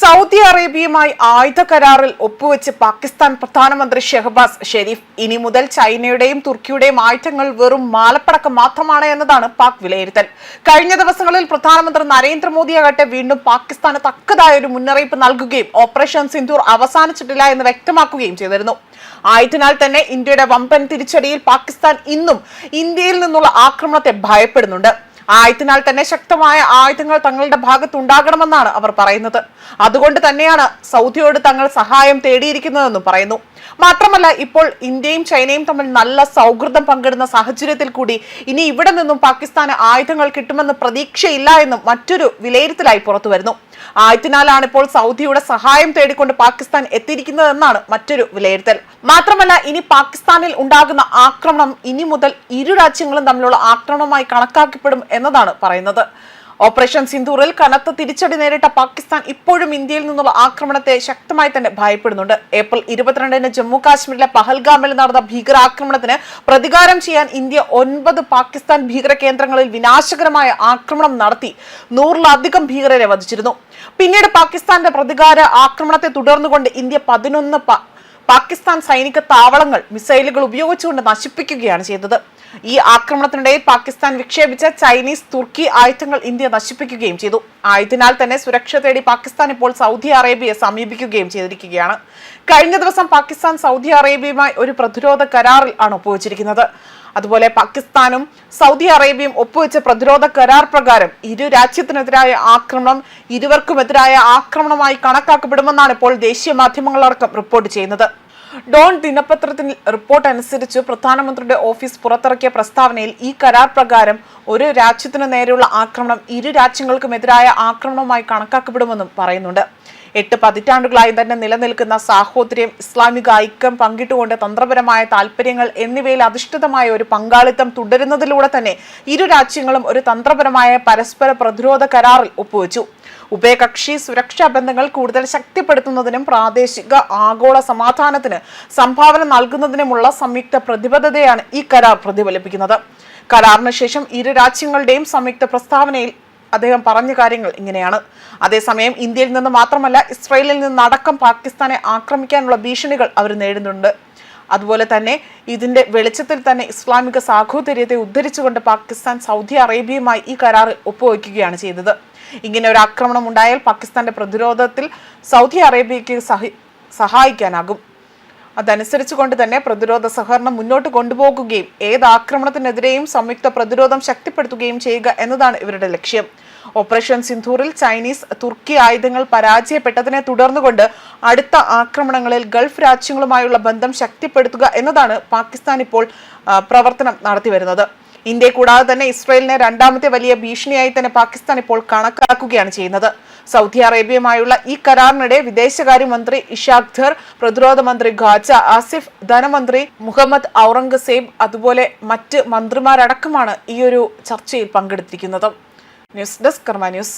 Saudi അറേബ്യയുമായി ആയുധ കരാറിൽ ഒപ്പുവെച്ച് പാകിസ്ഥാൻ പ്രധാനമന്ത്രി ഷെഹബാസ് ഷെരീഫ് ഇനി മുതൽ ചൈനയുടെയും തുർക്കിയുടെയും ആയുധങ്ങൾ വെറും മാലപ്പടക്കം മാത്രമാണ് എന്നതാണ് പാക് വിലയിരുത്തൽ. കഴിഞ്ഞ ദിവസങ്ങളിൽ പ്രധാനമന്ത്രി നരേന്ദ്രമോദിയാകട്ടെ വീണ്ടും പാകിസ്ഥാന് തക്കതായ ഒരു മുന്നറിയിപ്പ് നൽകുകയും ഓപ്പറേഷൻ സിന്ധൂർ അവസാനിച്ചിട്ടില്ല എന്ന് വ്യക്തമാക്കുകയും ചെയ്തിരുന്നു. ആയതിനാൽ തന്നെ ഇന്ത്യയുടെ വമ്പൻ തിരിച്ചടിയിൽ പാകിസ്ഥാൻ ഇന്നും ഇന്ത്യയിൽ നിന്നുള്ള ആക്രമണത്തെ ഭയപ്പെടുന്നുണ്ട്. ആയതിനാൽ തന്നെ ശക്തമായ ആയുധങ്ങൾ തങ്ങളുടെ ഭാഗത്തുണ്ടാകണമെന്നാണ് അവർ പറയുന്നത്. അതുകൊണ്ട് തന്നെയാണ് സൗദിയോട് തങ്ങൾ സഹായം തേടിയിരിക്കുന്നതെന്നും പറയുന്നു. മാത്രമല്ല ഇപ്പോൾ ഇന്ത്യയും ചൈനയും തമ്മിൽ നല്ല സൗഹൃദം പങ്കിടുന്ന സാഹചര്യത്തിൽ കൂടി ഇനി ഇവിടെ നിന്നും പാകിസ്ഥാന് ആയുധങ്ങൾ കിട്ടുമെന്ന് പ്രതീക്ഷയില്ല എന്നും മറ്റൊരു വിലയിരുത്തലായി പുറത്തു വരുന്നു. ആയതിനാലാണ് ഇപ്പോൾ സൗദിയുടെ സഹായം തേടിക്കൊണ്ട് പാകിസ്ഥാൻ എത്തിയിരിക്കുന്നതെന്നാണ് മറ്റൊരു വിലയിരുത്തൽ. മാത്രമല്ല ഇനി പാകിസ്ഥാനിൽ ഉണ്ടാകുന്ന ആക്രമണം ഇനി മുതൽ ഇരു രാജ്യങ്ങളും തമ്മിലുള്ള ആക്രമണമായി കണക്കാക്കപ്പെടും എന്നതാണ് പറയുന്നത്. ഓപ്പറേഷൻ സിന്ദൂറിൽ കനത്ത തിരിച്ചടി നേരിട്ട പാകിസ്ഥാൻ ഇപ്പോഴും ഇന്ത്യയിൽ നിന്നുള്ള ആക്രമണത്തെ ശക്തമായി തന്നെ ഭയപ്പെടുന്നുണ്ട്. ഏപ്രിൽ ഇരുപത്തിരണ്ടിന് ജമ്മു കാശ്മീരിലെ പഹൽഗാമിൽ നടന്ന ഭീകരാക്രമണത്തിന് പ്രതികാരം ചെയ്യാൻ ഇന്ത്യ ഒൻപത് പാകിസ്ഥാൻ ഭീകര കേന്ദ്രങ്ങളിൽ വിനാശകരമായ ആക്രമണം നടത്തി. നൂറിലധികം ഭീകരരെ വധിച്ചിരുന്നു. പിന്നീട് പാകിസ്ഥാന്റെ പ്രതികാര ആക്രമണത്തെ തുടർന്നുകൊണ്ട് ഇന്ത്യ പതിനൊന്ന് പാകിസ്ഥാൻ സൈനിക താവളങ്ങൾ മിസൈലുകൾ ഉപയോഗിച്ചുകൊണ്ട് നശിപ്പിക്കുകയാണ് ചെയ്തത്. ഈ ആക്രമണത്തിനിടയിൽ പാകിസ്ഥാൻ വിക്ഷേപിച്ച ചൈനീസ് തുർക്കി ആയുധങ്ങൾ ഇന്ത്യ നശിപ്പിക്കുകയും ചെയ്തു. ആയതിനാൽ തന്നെ സുരക്ഷ തേടി പാകിസ്ഥാൻ ഇപ്പോൾ സൗദി അറേബ്യയെ സമീപിക്കുകയും ചെയ്തിരിക്കുകയാണ്. കഴിഞ്ഞ ദിവസം പാകിസ്ഥാൻ സൗദി അറേബ്യയുമായി ഒരു പ്രതിരോധ കരാറിൽ ആണ് ഒപ്പുവച്ചിരിക്കുന്നത്. അതുപോലെ പാകിസ്ഥാനും സൗദി അറേബ്യയും ഒപ്പുവെച്ച പ്രതിരോധ കരാർ പ്രകാരം ഇരു രാജ്യത്തിനെതിരായ ആക്രമണം ഇരുവർക്കുമെതിരായ ആക്രമണമായി കണക്കാക്കപ്പെടുമെന്നാണ് ഇപ്പോൾ ദേശീയ മാധ്യമങ്ങളടക്കം റിപ്പോർട്ട് ചെയ്യുന്നത്. ഡോൺ ദിനപത്രത്തിൽ റിപ്പോർട്ട് അനുസരിച്ച് പ്രധാനമന്ത്രിയുടെ ഓഫീസ് പുറത്തിറക്കിയ പ്രസ്താവനയിൽ ഈ കരാർ പ്രകാരം ഒരു രാജ്യത്തിനു നേരെയുള്ള ആക്രമണം ഇരു രാജ്യങ്ങൾക്കും രാജ്യങ്ങൾക്കുമെതിരായ ആക്രമണമായി കണക്കാക്കപ്പെടുമെന്നും പറയുന്നുണ്ട്. എട്ട് പതിറ്റാണ്ടുകളായി തന്നെ നിലനിൽക്കുന്ന സാഹോദര്യം ഇസ്ലാമിക ഐക്യം പങ്കിട്ടുകൊണ്ട് തന്ത്രപരമായ താല്പര്യങ്ങൾ എന്നിവയിൽ അധിഷ്ഠിതമായ ഒരു പങ്കാളിത്തം തുടരുന്നതിലൂടെ തന്നെ ഇരു രാജ്യങ്ങളും ഒരു തന്ത്രപരമായ പരസ്പര പ്രതിരോധ കരാറിൽ ഒപ്പുവെച്ചു. ഉഭയകക്ഷി സുരക്ഷാ ബന്ധങ്ങൾ കൂടുതൽ ശക്തിപ്പെടുത്തുന്നതിനും പ്രാദേശിക ആഗോള സമാധാനത്തിന് സംഭാവന നൽകുന്നതിനുമുള്ള സംയുക്ത പ്രതിബദ്ധതയാണ് ഈ കരാർ പ്രതിഫലിപ്പിക്കുന്നത്. കരാറിന് ശേഷം ഇരു രാജ്യങ്ങളുടെയും സംയുക്ത പ്രസ്താവനയിൽ അദ്ദേഹം പറഞ്ഞ കാര്യങ്ങൾ ഇങ്ങനെയാണ്. അതേസമയം ഇന്ത്യയിൽ നിന്ന് മാത്രമല്ല ഇസ്രയേലിൽ നിന്നടക്കം പാകിസ്ഥാനെ ആക്രമിക്കാനുള്ള ഭീഷണികൾ അവർ നേടുന്നുണ്ട്. അതുപോലെ തന്നെ ഇതിന്റെ വെളിച്ചത്തിൽ തന്നെ ഇസ്ലാമിക സാഹോദര്യത്തെ ഉദ്ധരിച്ചുകൊണ്ട് പാകിസ്ഥാൻ സൗദി അറേബ്യയുമായി ഈ കരാറിൽ ഒപ്പുവയ്ക്കുകയാണ് ചെയ്തത്. ഇങ്ങനെ ഒരു ആക്രമണം ഉണ്ടായാൽ പാകിസ്ഥാന്റെ പ്രതിരോധത്തിൽ സൗദി അറേബ്യയ്ക്ക് സഹായിക്കാനാകും. അതനുസരിച്ചുകൊണ്ട് തന്നെ പ്രതിരോധ സഹകരണം മുന്നോട്ട് കൊണ്ടുപോകുകയും ഏത് ആക്രമണത്തിനെതിരെയും സംയുക്ത പ്രതിരോധം ശക്തിപ്പെടുത്തുകയും ചെയ്യുക എന്നതാണ് ഇവരുടെ ലക്ഷ്യം. ഓപ്പറേഷൻ സിന്ധൂറിൽ ചൈനീസ് തുർക്കി ആയുധങ്ങൾ പരാജയപ്പെട്ടതിനെ തുടർന്നുകൊണ്ട് അടുത്ത ആക്രമണങ്ങളിൽ ഗൾഫ് രാജ്യങ്ങളുമായുള്ള ബന്ധം ശക്തിപ്പെടുത്തുക എന്നതാണ് പാകിസ്ഥാൻ ഇപ്പോൾ പ്രവർത്തനം നടത്തി ഇന്ത്യ കൂടാതെ തന്നെ ഇസ്രയേലിനെ രണ്ടാമത്തെ വലിയ ഭീഷണിയായി തന്നെ പാകിസ്ഥാൻ ഇപ്പോൾ കണക്കാക്കുകയാണ് ചെയ്യുന്നത്. സൗദി അറേബ്യയുമായുള്ള ഈ കരാറിനിടെ വിദേശകാര്യമന്ത്രി ഇഷാഖ് ധർ പ്രതിരോധ മന്ത്രി ഖാജ ആസിഫ് ധനമന്ത്രി മുഹമ്മദ് ഔറംഗസേബ് അതുപോലെ മറ്റ് മന്ത്രിമാരടക്കമാണ് ഈ ഒരു ചർച്ചയിൽ പങ്കെടുത്തിരിക്കുന്നത്. News desk Karma news.